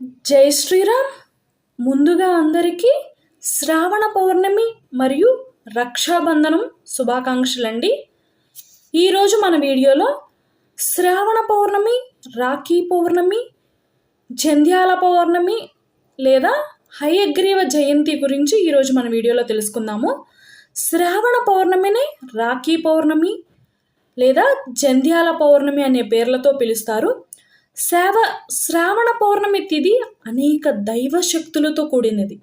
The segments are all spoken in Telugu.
జై శ్రీరామ్. ముందుగా అందరికీ శ్రావణ పౌర్ణమి మరియు రక్షాబంధనం శుభాకాంక్షలండి. ఈరోజు మన వీడియోలో శ్రావణ పౌర్ణమి రాఖీ పౌర్ణమి జంధ్యాల పౌర్ణమి లేదా హయగ్రీవ జయంతి గురించి ఈరోజు మన వీడియోలో తెలుసుకుందాము. శ్రావణ పౌర్ణమిని రాఖీ పౌర్ణమి లేదా జంధ్యాల పౌర్ణమి అనే పేర్లతో పిలుస్తారు. శ్రావ శ్రావణ పౌర్ణమి తిథి అనేక దైవ శక్తులతో కూడినది.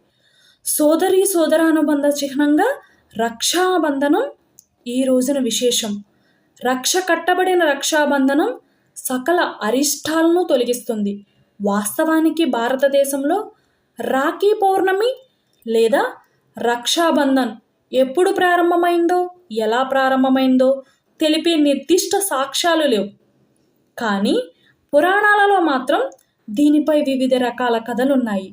సోదరి సోదరానుబంధ చిహ్నంగా రక్షాబంధనం ఈ రోజున విశేషం. రక్ష కట్టబడిన రక్షాబంధనం సకల అరిష్టాలను తొలగిస్తుంది. వాస్తవానికి భారతదేశంలో రాఖీ పౌర్ణమి లేదా రక్షాబంధన్ ఎప్పుడు ప్రారంభమైందో ఎలా ప్రారంభమైందో తెలిపే నిర్దిష్ట సాక్ష్యాలు లేవు. కానీ పురాణాలలో మాత్రం దీనిపై వివిధ రకాల కథలున్నాయి.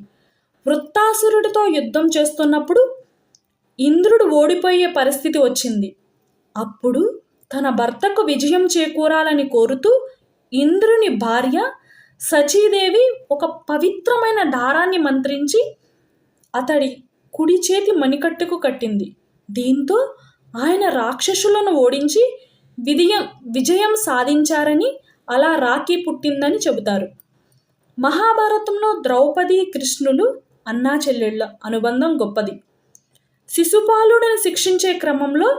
వృత్తాసురుడితో యుద్ధం చేస్తున్నప్పుడు ఇంద్రుడు ఓడిపోయే పరిస్థితి వచ్చింది. అప్పుడు తన భర్తకు విజయం చేకూరాలని కోరుతూ ఇంద్రుని భార్య సచీదేవి ఒక పవిత్రమైన దారాన్ని మంత్రించి అతడి కుడి చేతి మణికట్టుకు కట్టింది. దీంతో ఆయన రాక్షసులను ఓడించి విజయం విజయం సాధించారని అలా రాఖీ పుట్టిందని చెబుతారు. మహాభారతంలో ద్రౌపది కృష్ణులు అన్నా చెల్లెళ్ళ అనుబంధం గొప్పది. శిశుపాలుడిని శిక్షించే క్రమంలో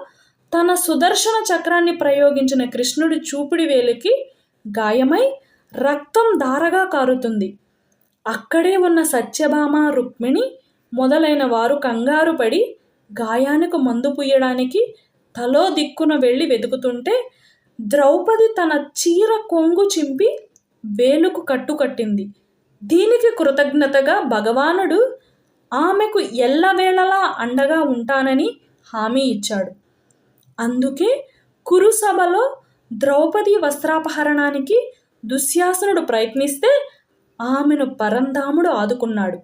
తన సుదర్శన చక్రాన్ని ప్రయోగించిన కృష్ణుడి చూపిడి వేలికి గాయమై రక్తం ధారగా కారుతుంది. అక్కడే ఉన్న సత్యభామ రుక్మిణి మొదలైన వారు కంగారు పడి గాయానికి మందు పుయ్యడానికి తలో దిక్కున వెళ్ళి వెతుకుతుంటే ద్రౌపది తన చీర కొంగు చింపి వేలుకు కట్టుకట్టింది. దీనికి కృతజ్ఞతగా భగవానుడు ఆమెకు ఎల్లవేళలా అండగా ఉంటానని హామీ ఇచ్చాడు. అందుకే కురుసభలో ద్రౌపది వస్త్రాపహరణానికి దుశ్యాసనుడు ప్రయత్నిస్తే ఆమెను పరంధాముడు ఆదుకున్నాడు.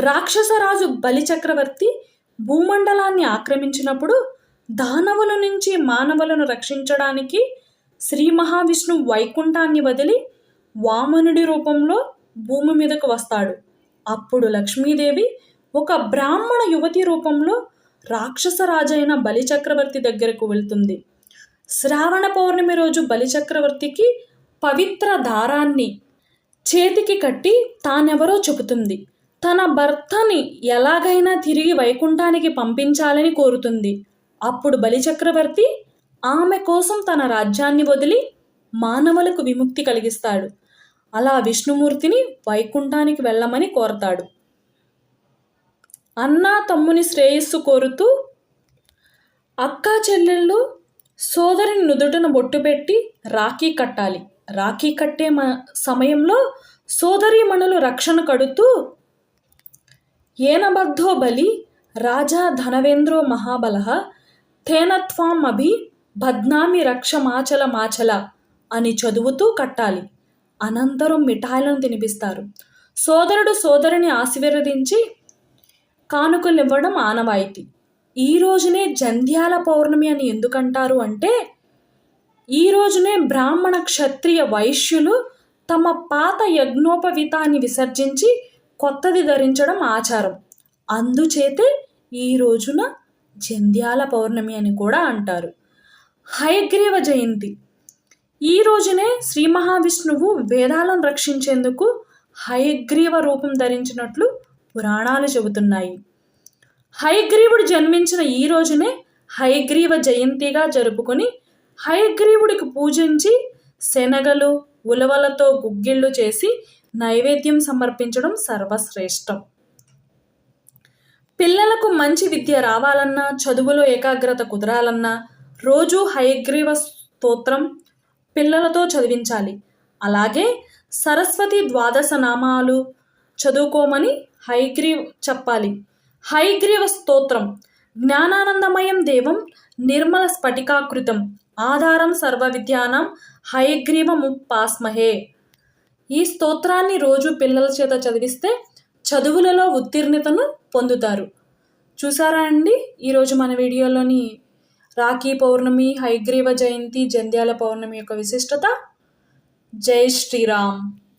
రాక్షసరాజు బలిచక్రవర్తి భూమండలాన్ని ఆక్రమించినప్పుడు దానవుల నుంచి మానవులను రక్షించడానికి శ్రీ మహావిష్ణు వైకుంఠాన్ని వదిలి వామనుడి రూపంలో భూమి మీదకు వస్తాడు. అప్పుడు లక్ష్మీదేవి ఒక బ్రాహ్మణ యువతి రూపంలో రాక్షసరాజైన బలిచక్రవర్తి దగ్గరకు వెళ్తుంది. శ్రావణ పౌర్ణమి రోజు బలిచక్రవర్తికి పవిత్ర దారాన్ని చేతికి కట్టి తానెవరో చెబుతుంది. తన భర్తని ఎలాగైనా తిరిగి వైకుంఠానికి పంపించాలని కోరుతుంది. అప్పుడు బలిచక్రవర్తి ఆమె కోసం తన రాజ్యాన్ని వదిలి మానవులకు విముక్తి కలిగిస్తాడు. అలా విష్ణుమూర్తిని వైకుంఠానికి వెళ్ళమని కోరతాడు. అన్నా తమ్ముని శ్రేయస్సు కోరుతూ అక్కా చెల్లెళ్ళు సోదరిని నుదుటను బొట్టు పెట్టి రాఖీ కట్టాలి. రాఖీ కట్టే మ సమయంలో సోదరీమణులు రక్షణ కడుతూ ఏనబద్ధో బలి రాజా ధనవేంద్రో మహాబలహ తేనత్వాం అభి బద్నామి రక్ష మాచల మాచల అని చదువుతూ కట్టాలి. అనంతరం మిఠాయిలను తినిపిస్తారు. సోదరుడు సోదరుని ఆశీర్వదించి కానుకలివ్వడం ఆనవాయితీ. ఈ రోజునే జంధ్యాల పౌర్ణమి అని ఎందుకంటారు అంటే ఈ రోజునే బ్రాహ్మణ క్షత్రియ వైశ్యులు తమ పాత యజ్ఞోపవీతాన్ని విసర్జించి కొత్తది ధరించడం ఆచారం. అందుచేతే ఈ రోజున జంధ్యాల పౌర్ణమి అని కూడా అంటారు. హయగ్రీవ జయంతి. ఈ రోజునే శ్రీ మహావిష్ణువు వేదాలను రక్షించేందుకు హయగ్రీవ రూపం ధరించినట్లు పురాణాలు చెబుతున్నాయి. హయగ్రీవుడు జన్మించిన ఈ రోజునే హయగ్రీవ జయంతిగా జరుపుకొని హయగ్రీవుడికి పూజించి శనగలు ఉలవలతో గుగ్గిళ్ళు చేసి నైవేద్యం సమర్పించడం సర్వశ్రేష్టం. పిల్లలకు మంచి విద్య రావాలన్నా చదువులో ఏకాగ్రత కుదరాలన్నా రోజు హయగ్రీవ స్తోత్రం పిల్లలతో చదివించాలి. అలాగే సరస్వతి ద్వాదశ నామాలు చదువుకోమని హైగ్రీవ్ చెప్పాలి. హైగ్రీవ స్తోత్రం జ్ఞానానందమయం దేవం నిర్మల స్ఫటికాకృతం ఆధారం సర్వ విద్యానం హయగ్రీవముపాస్మహే ఈ స్తోత్రాన్ని రోజు పిల్లల చేత చదివిస్తే చదువులలో ఉత్తీర్ణతను పొందుతారు. చూసారా అండి? ఈరోజు మన వీడియోలోని రాఖీ పౌర్ణమి హైగ్రీవ జయంతి జంధ్యాల పౌర్ణమి యొక్క విశిష్టత? జై శ్రీరామ్.